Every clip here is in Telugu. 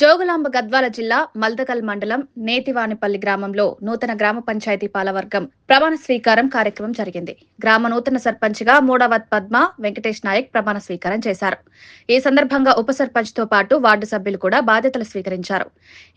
జోగులాంబ గద్వాల జిల్లా మల్దకల్ మండలం నేతివానిపల్లి గ్రామంలో నూతన గ్రామ పంచాయతీ పాలవర్గం ప్రమాణ స్వీకారం కార్యక్రమం జరిగింది. గ్రామ నూతన సర్పంచ్గా మూడవత్ పద్మ వెంకటేష్ నాయక్ ప్రమాణ స్వీకారం చేశారు. ఈ సందర్భంగా ఉప సర్పంచ్తో పాటు వార్డు సభ్యులు కూడా బాధ్యతలు స్వీకరించారు.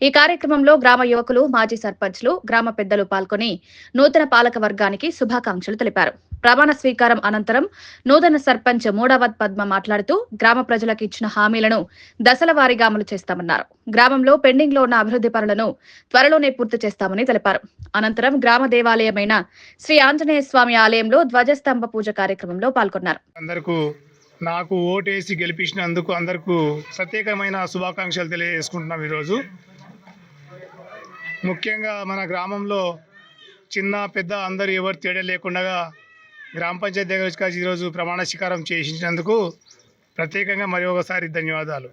ఈ కార్యక్రమంలో గ్రామ యువకులు మాజీ సర్పంచ్లు గ్రామ పెద్దలు పాల్గొని నూతన పాలక వర్గానికి శుభాకాంక్షలు తెలిపారు. ప్రమాణ స్వీకారం అనంతరం నూతన సర్పంచ్ మూడావత్ పద్మ మాట్లాడుతూ గ్రామ ప్రజలకు ఇచ్చిన హామీలను దశల వారీగా అమలు చేస్తామన్నారు. గ్రామంలో పెండింగ్లో ఉన్న అభివృద్ధి పనులను త్వరలోనే పూర్తి చేస్తామని తెలిపారు. అనంతరం గ్రామ దేవాలయమైన శ్రీ ఆంజనేయ స్వామి ఆలయంలో ధ్వజస్తంభ పూజ కార్యక్రమంలో పాల్గొన్నారు. అందరికీ నాకు ఓటేసి గెలిపించినందుకు అందరికీ ప్రత్యేకమైన శుభాకాంక్షలు తెలియజేసుకుంటున్నాం ఈరోజు. ముఖ్యంగా మన గ్రామంలో చిన్న పెద్ద అందరూ ఎవరు తేడా లేకుండా గ్రామ పంచాయతీ దగ్గర వచ్చి ఈరోజు ప్రమాణ స్వీకారం చేసినందుకు ప్రత్యేకంగా మరి ఒకసారి ధన్యవాదాలు.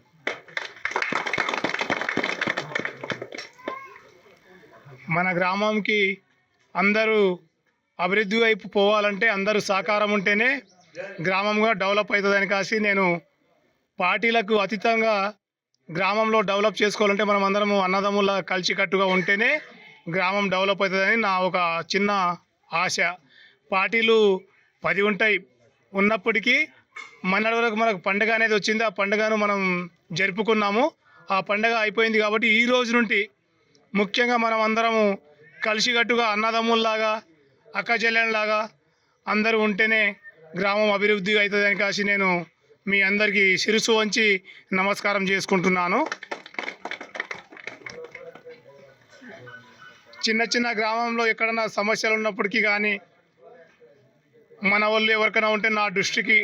మన గ్రామంకి అందరూ అభివృద్ధి వైపు పోవాలంటే అందరూ సహకారం ఉంటేనే గ్రామంగా డెవలప్ అవుతుందని కాసి నేను పార్టీలకు అతీతంగా గ్రామంలో డెవలప్ చేసుకోవాలంటే మనం అందరము అన్నదమ్ముల కలిసికట్టుగా ఉంటేనే గ్రామం డెవలప్ అవుతుందని నా ఒక చిన్న ఆశ. పార్టీలు పది ఉంటాయి. ఉన్నప్పటికీ మొన్నటి వరకు మనకు పండుగ అనేది వచ్చింది. ఆ పండుగను మనం జరుపుకున్నాము. ఆ పండగ అయిపోయింది కాబట్టి ఈ రోజు నుండి ముఖ్యంగా మనం అందరము కలిసికట్టుగా అన్నదమ్ముల్లాగా అక్కచెల్లెళ్ళలాగా అందరూ ఉంటేనే గ్రామం అభివృద్ధి అవుతుందని కాసి నేను మీ అందరికీ శిరసు వంచి నమస్కారం చేసుకుంటున్నాను. చిన్న చిన్న గ్రామంలో ఎక్కడన్నా సమస్యలు ఉన్నప్పటికీ కానీ మన వాళ్ళు ఎవరికైనా ఉంటే నా దృష్టికి